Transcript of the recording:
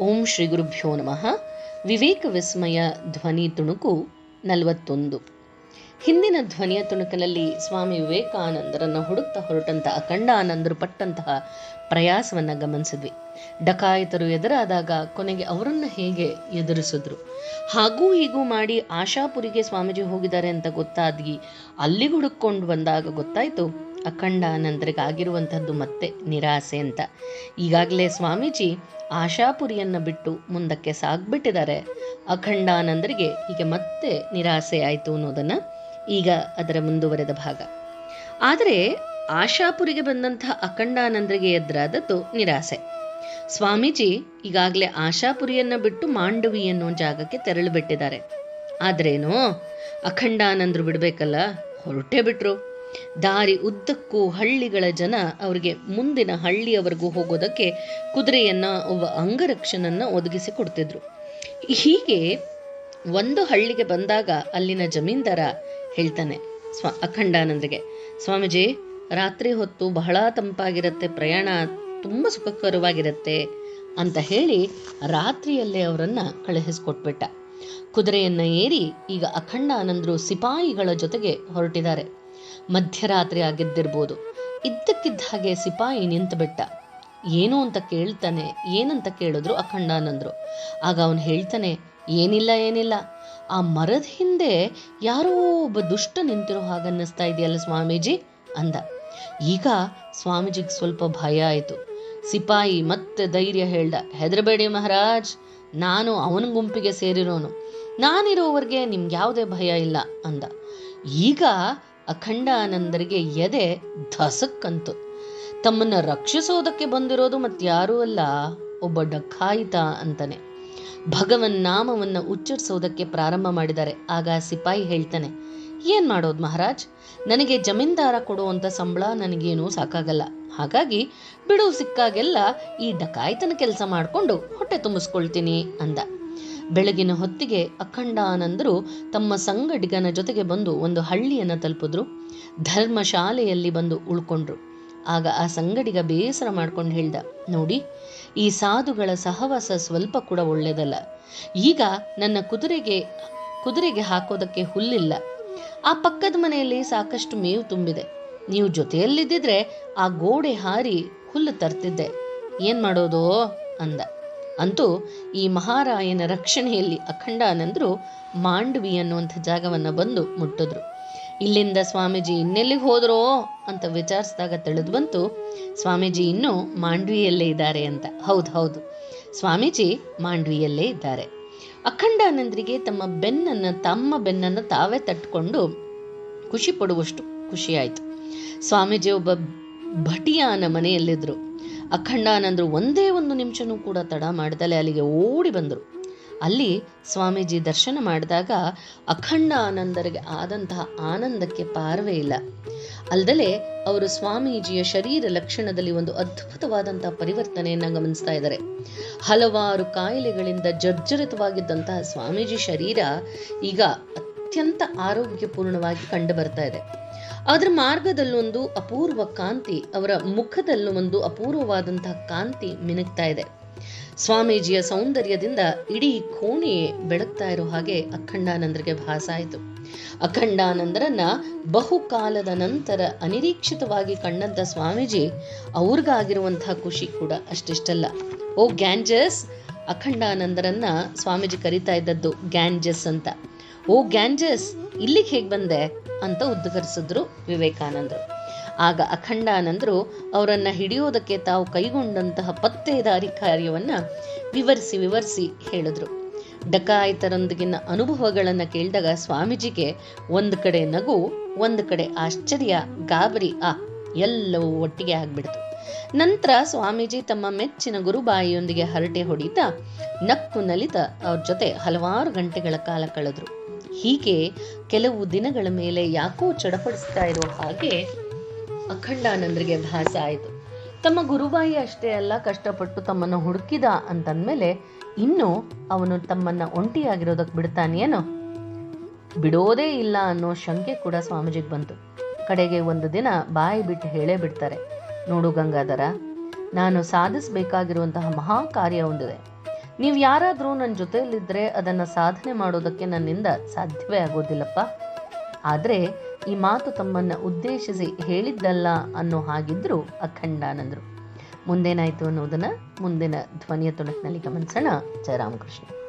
ಓಂ ಶ್ರೀ ಗುರುಭ್ಯೋ ನಮಃ. ವಿವೇಕ ವಿಸ್ಮಯ ಧ್ವನಿ ತುಣುಕು ನಲವತ್ತೊಂದು. ಹಿಂದಿನ ಧ್ವನಿಯ ತುಣುಕಿನಲ್ಲಿ ಸ್ವಾಮಿ ವಿವೇಕಾನಂದರನ್ನು ಹುಡುಕ್ತಾ ಹೊರಟಂತ ಅಖಂಡಾನಂದರು ಪಟ್ಟಂತಹ ಪ್ರಯಾಸವನ್ನು ಗಮನಿಸಿದ್ವಿ. ಡಕಾಯಿತರು ಎದುರಾದಾಗ ಕೊನೆಗೆ ಅವರನ್ನು ಹೇಗೆ ಎದುರಿಸಿದ್ರು? ಹಾಗೂ ಹೀಗೂ ಮಾಡಿ ಆಶಾಪುರಿಗೆ ಸ್ವಾಮೀಜಿ ಹೋಗಿದ್ದಾರೆ ಅಂತ ಗೊತ್ತಾದ್ಗಿ ಅಲ್ಲಿಗೆ ಹುಡುಕೊಂಡು ಬಂದಾಗ ಗೊತ್ತಾಯ್ತು ಆಗಿರುವಂಥದ್ದು ಮತ್ತೆ ನಿರಾಸೆ ಅಂತ. ಈಗಾಗಲೇ ಸ್ವಾಮೀಜಿ ಆಶಾಪುರಿಯನ್ನ ಬಿಟ್ಟು ಮುಂದಕ್ಕೆ ಸಾಗ್ಬಿಟ್ಟಿದ್ದಾರೆ. ಅಖಂಡಾನಂದರಿಗೆ ಈಗ ಮತ್ತೆ ನಿರಾಸೆ ಆಯಿತು ಅನ್ನೋದನ್ನ ಈಗ ಅದರ ಮುಂದುವರೆದ ಭಾಗ. ಆದರೆ ಆಶಾಪುರಿಗೆ ಬಂದಂತಹ ಅಖಂಡಾನಂದರಿಗೆ ಎದುರಾದದ್ದು ನಿರಾಸೆ. ಸ್ವಾಮೀಜಿ ಈಗಾಗಲೇ ಆಶಾಪುರಿಯನ್ನ ಬಿಟ್ಟು ಮಾಂಡವಿ ಅನ್ನೋ ಜಾಗಕ್ಕೆ ತೆರಳಿಬಿಟ್ಟಿದ್ದಾರೆ ಆದ್ರೇನೋ ಅಖಂಡಾನಂದರು ಬಿಡಬೇಕಲ್ಲ, ಹೊರಟೇ ಬಿಟ್ರು. ದಾರಿ ಉದ್ದಕ್ಕೂ ಹಳ್ಳಿಗಳ ಜನ ಅವರಿಗೆ ಮುಂದಿನ ಹಳ್ಳಿಯವರೆಗೂ ಹೋಗೋದಕ್ಕೆ ಕುದುರೆಯನ್ನ, ಒಬ್ಬ ಅಂಗರಕ್ಷನನ್ನ ಒದಗಿಸಿ ಕೊಡ್ತಿದ್ರು. ಹೀಗೆ ಒಂದು ಹಳ್ಳಿಗೆ ಬಂದಾಗ ಅಲ್ಲಿನ ಜಮೀನ್ದಾರ ಹೇಳ್ತಾನೆ ಸ್ವ ಅಖಂಡಾನಂದರಿಗೆ ಸ್ವಾಮೀಜಿ, ರಾತ್ರಿ ಹೊತ್ತು ಬಹಳ ತಂಪಾಗಿರುತ್ತೆ, ಪ್ರಯಾಣ ತುಂಬ ಸುಖಕರವಾಗಿರುತ್ತೆ ಅಂತ ಹೇಳಿ ರಾತ್ರಿಯಲ್ಲೇ ಅವರನ್ನ ಕಳುಹಿಸ್ಕೊಟ್ಬಿಟ್ಟ. ಕುದುರೆಯನ್ನ ಏರಿ ಈಗ ಅಖಂಡಾನಂದರು ಸಿಪಾಯಿಗಳ ಜೊತೆಗೆ ಹೊರಟಿದ್ದಾರೆ. ಮಧ್ಯರಾತ್ರಿ ಆಗಿದ್ದಿರ್ಬೋದು. ಇದ್ದಕ್ಕಿದ್ದ ಹಾಗೆ ಸಿಪಾಯಿ ನಿಂತುಬಿಟ್ಟ ಏನು ಅಂತ ಕೇಳ್ತಾನೆ, ಏನಂತ ಕೇಳಿದ್ರು ಅಖಂಡಾನಂದರು. ಆಗ ಅವನು ಹೇಳ್ತಾನೆ, ಏನಿಲ್ಲ ಏನಿಲ್ಲ. ಆ ಮರದ ಹಿಂದೆ ಯಾರೋ ಒಬ್ಬ ದುಷ್ಟ ನಿಂತಿರೋ ಹಾಗನ್ನಿಸ್ತಾ ಇದೆಯಲ್ಲ ಸ್ವಾಮೀಜಿ? ಅಂದ. ಈಗ ಸ್ವಾಮೀಜಿಗೆ ಸ್ವಲ್ಪ ಭಯ ಆಯಿತು. ಸಿಪಾಯಿ ಮತ್ತೆ ಧೈರ್ಯ ಹೇಳ್ದ, ಹೆದರಬೇಡಿ ಮಹಾರಾಜ್, ನಾನು ಅವನ ಗುಂಪಿಗೆ ಸೇರಿರೋನು. ನಾನಿರೋವರೆಗೆ ನಿಮ್ಗೆ ಯಾವುದೇ ಭಯ ಇಲ್ಲ, ಅಂದ. ಈಗ ಅಖಂಡಾನಂದರಿಗೆ ಎದೆ ಧಸಕ್ಕಂತು. ತಮ್ಮನ್ನ ರಕ್ಷಿಸೋದಕ್ಕೆ ಬಂದಿರೋದು ಮತ್ತಾರೂ ಅಲ್ಲ, ಒಬ್ಬ ಡಕಾಯಿತ ಅಂತಾನೆ. ಭಗವನ್ ನಾಮವನ್ನ ಉಚ್ಚರಿಸೋದಕ್ಕೆ ಪ್ರಾರಂಭ ಮಾಡಿದ್ದಾರೆ. ಆಗ ಸಿಪಾಯಿ ಹೇಳ್ತಾನೆ, ಏನು ಮಾಡೋದು ಮಹಾರಾಜ್? ನನಗೆ ಜಮೀನ್ದಾರ ಕೊಡುವಂತ ಸಂಬಳ ನನಗೇನು ಸಾಕಾಗಲ್ಲ. ಹಾಗಾಗಿ ಬಿಡುವು ಸಿಕ್ಕಾಗೆಲ್ಲ ಈ ಡಕಾಯಿತನ ಕೆಲಸ ಮಾಡಿಕೊಂಡು ಹೊಟ್ಟೆ ತುಂಬಿಸ್ಕೊಳ್ತೀನಿ ಅಂದ. ಬೆಳಗಿನ ಹೊತ್ತಿಗೆ ಅಖಂಡಾನಂದರು ತಮ್ಮ ಸಂಗಡಿಗನ ಜೊತೆಗೆ ಬಂದು ಒಂದು ಹಳ್ಳಿಯನ್ನು ತಲುಪಿದ್ರು. ಧರ್ಮಶಾಲೆಯಲ್ಲಿ ಬಂದು ಉಳ್ಕೊಂಡ್ರು. ಆಗ ಆ ಸಂಗಡಿಗ ಬೇಸರ ಮಾಡ್ಕೊಂಡು ಹೇಳ್ದ, ನೋಡಿ, ಈ ಸಾಧುಗಳ ಸಹವಾಸ ಸ್ವಲ್ಪ ಕೂಡ ಒಳ್ಳೆಯದಲ್ಲ ಈಗ ನನ್ನ ಕುದುರೆಗೆ ಕುದುರೆಗೆ ಹಾಕೋದಕ್ಕೆ ಹುಲ್ಲಿಲ್ಲ. ಆ ಪಕ್ಕದ ಮನೆಯಲ್ಲಿ ಸಾಕಷ್ಟು ಮೇವು ತುಂಬಿದೆ. ನೀವು ಜೊತೆಯಲ್ಲಿದ್ದಿದ್ರೆ ಆ ಗೋಡೆ ಹಾರಿ ಹುಲ್ಲು ತರ್ತಿದ್ದೆ. ಏನು ಮಾಡೋದು? ಅಂದ. ಅಂತೂ ಈ ಮಹಾರಾಯನ ರಕ್ಷಣೆಯಲ್ಲಿ ಅಖಂಡಾನಂದರು ಮಾಂಡವಿ ಅನ್ನುವಂಥ ಜಾಗವನ್ನು ಬಂದು ಮುಟ್ಟಿದ್ರು. ಇಲ್ಲಿಂದ ಸ್ವಾಮೀಜಿ ಇನ್ನೆಲ್ಲಿಗೆ ಹೋದ್ರೋ ಅಂತ ವಿಚಾರಿಸಿದಾಗ ತಿಳಿದು ಬಂತು, ಸ್ವಾಮೀಜಿ ಇನ್ನೂ ಮಾಂಡ್ವಿಯಲ್ಲೇ ಇದ್ದಾರೆ ಅಂತ. ಹೌದು ಹೌದು, ಸ್ವಾಮೀಜಿ ಮಾಂಡವಿಯಲ್ಲೇ ಇದ್ದಾರೆ. ಅಖಂಡಾನಂದರಿಗೆ ತಮ್ಮ ಬೆನ್ನನ್ನು ತಮ್ಮ ಬೆನ್ನನ್ನು ತಾವೇ ತಟ್ಕೊಂಡು ಖುಷಿ ಪಡುವಷ್ಟು ಖುಷಿಯಾಯಿತು ಸ್ವಾಮೀಜಿ ಒಬ್ಬ ಭಟಿಯಾನ ಮನೆಯಲ್ಲಿದ್ದರು ಅಖಂಡಾನಂದರು ಒಂದೇ ಒಂದು ನಿಮಿಷನೂ ಕೂಡ ತಡ ಮಾಡ್ದಲೆ ಅಲ್ಲಿಗೆ ಓಡಿ ಬಂದರು. ಅಲ್ಲಿ ಸ್ವಾಮೀಜಿ ದರ್ಶನ ಮಾಡಿದಾಗ ಅಖಂಡ ಆನಂದರಿಗೆ ಆದಂತಹ ಆನಂದಕ್ಕೆ ಪಾರವೇ ಇಲ್ಲ. ಅಲ್ಲದೆ ಅವರು ಸ್ವಾಮೀಜಿಯ ಶರೀರ ಲಕ್ಷಣದಲ್ಲಿ ಒಂದು ಅದ್ಭುತವಾದಂತಹ ಪರಿವರ್ತನೆಯನ್ನು ಗಮನಿಸ್ತಾ ಇದ್ದಾರೆ. ಹಲವಾರು ಕಾಯಿಲೆಗಳಿಂದ ಜರ್ಜರಿತವಾಗಿದ್ದಂತಹ ಸ್ವಾಮೀಜಿ ಶರೀರ ಈಗ ಅತ್ಯಂತ ಆರೋಗ್ಯಪೂರ್ಣವಾಗಿ ಕಂಡು ಬರ್ತಾ ಇದೆ. ಅದರ ಮಾರ್ಗದಲ್ಲೊಂದು ಅಪೂರ್ವ ಕಾಂತಿ, ಅವರ ಮುಖದಲ್ಲೂ ಒಂದು ಅಪೂರ್ವವಾದಂತಹ ಕಾಂತಿ ಮಿನುಗ್ತಾ ಇದೆ. ಸ್ವಾಮೀಜಿಯ ಸೌಂದರ್ಯದಿಂದ ಇಡೀ ಕೋಣೆಯೇ ಬೆಳಗ್ತಾ ಇರೋ ಹಾಗೆ ಅಖಂಡಾನಂದರಿಗೆ ಭಾಸ ಆಯಿತು ಅಖಂಡಾನಂದರನ್ನ ಬಹುಕಾಲದ ನಂತರ ಅನಿರೀಕ್ಷಿತವಾಗಿ ಕಂಡಂತ ಸ್ವಾಮೀಜಿ ಅವ್ರಿಗಾಗಿರುವಂತಹ ಖುಷಿ ಕೂಡ ಅಷ್ಟಿಷ್ಟಲ್ಲ. ಓ ಗ್ಯಾಂಜಸ್ ಅಖಂಡಾನಂದರನ್ನ ಸ್ವಾಮೀಜಿ ಕರಿತಾ ಇದ್ದದ್ದು ಗ್ಯಾಂಜಸ್ ಅಂತ. ಓ ಗ್ಯಾಂಜಸ್, ಇಲ್ಲಿಗೆ ಹೇಗೆ ಬಂದೆ? ಅಂತ ಉದ್ಗರಿಸಿದ್ರು ವಿವೇಕಾನಂದರು. ಆಗ ಅಖಂಡಾನಂದರು ಅವರನ್ನ ಹಿಡಿಯೋದಕ್ಕೆ ತಾವು ಕೈಗೊಂಡಂತಹ ಪತ್ತೆದಾರಿ ಕಾರ್ಯವನ್ನು ವಿವರಿಸಿ ವಿವರಿಸಿ ಹೇಳಿದ್ರು. ಡಕಾಯಿತರೊಂದಿಗಿನ ಅನುಭವಗಳನ್ನು ಕೇಳಿದಾಗ ಸ್ವಾಮೀಜಿಗೆ ಒಂದು ಕಡೆ ನಗು, ಒಂದು ಕಡೆ ಆಶ್ಚರ್ಯ, ಗಾಬರಿ ಆ ಎಲ್ಲವೂ ಒಟ್ಟಿಗೆ ಆಗ್ಬಿಡ್ತು. ನಂತರ ಸ್ವಾಮೀಜಿ ತಮ್ಮ ಮೆಚ್ಚಿನ ಗುರುಬಾಯಿಯೊಂದಿಗೆ ಹರಟೆ ಹೊಡಿತ ನಕ್ಕು ನಲಿತ ಅವ್ರ ಜೊತೆ ಹಲವಾರು ಗಂಟೆಗಳ ಕಾಲ ಕಳೆದ್ರು. ಹೀಗೆ ಕೆಲವು ದಿನಗಳ ಮೇಲೆ ಯಾಕೋ ಚಡಪಡಿಸ್ತಾ ಇರೋ ಹಾಗೆ ಅಖಂಡಾನಂದರಿಗೆ ಭಾಸ ಆಯಿತು. ತಮ್ಮ ಗುರುಬಾಯಿ ಅಷ್ಟೇ ಅಲ್ಲ, ಕಷ್ಟಪಟ್ಟು ತಮ್ಮನ್ನು ಹುಡುಕಿದ ಅಂತಂದ್ಮೇಲೆ ಇನ್ನು ಅವನು ತಮ್ಮನ್ನ ಒಂಟಿಯಾಗಿರೋದಕ್ಕೆ ಬಿಡ್ತಾನೇನೋ? ಬಿಡೋದೇ ಇಲ್ಲ ಅನ್ನೋ ಶಂಕೆ ಕೂಡ ಸ್ವಾಮೀಜಿಗೆ ಬಂತು. ಕಡೆಗೆ ಒಂದು ದಿನ ಬಾಯಿ ಬಿಟ್ಟು ಹೇಳೇ ಬಿಡ್ತಾರೆ. ನೋಡು ಗಂಗಾಧರ, ನಾನು ಸಾಧಿಸಬೇಕಾಗಿರುವಂತಹ ಮಹಾ ಕಾರ್ಯ ಒಂದಿದೆ. ನೀವು ಯಾರಾದರೂ ನನ್ನ ಜೊತೆಯಲ್ಲಿದ್ದರೆ ಅದನ್ನು ಸಾಧನೆ ಮಾಡೋದಕ್ಕೆ ನನ್ನಿಂದ ಸಾಧ್ಯವೇ ಆಗೋದಿಲ್ಲಪ್ಪ. ಆದರೆ ಈ ಮಾತು ತಮ್ಮನ್ನು ಉದ್ದೇಶಿಸಿ ಹೇಳಿದ್ದಲ್ಲ ಅನ್ನೋ ಹಾಗಿದ್ರು ಅಖಂಡಾನಂದರು ಮುಂದೇನಾಯಿತು ಅನ್ನೋದನ್ನು ಮುಂದಿನ ಧ್ವನಿಯ ತೊಡಕಿನಲ್ಲಿ ಗಮನಿಸೋಣ. ಜಯರಾಮಕೃಷ್ಣ.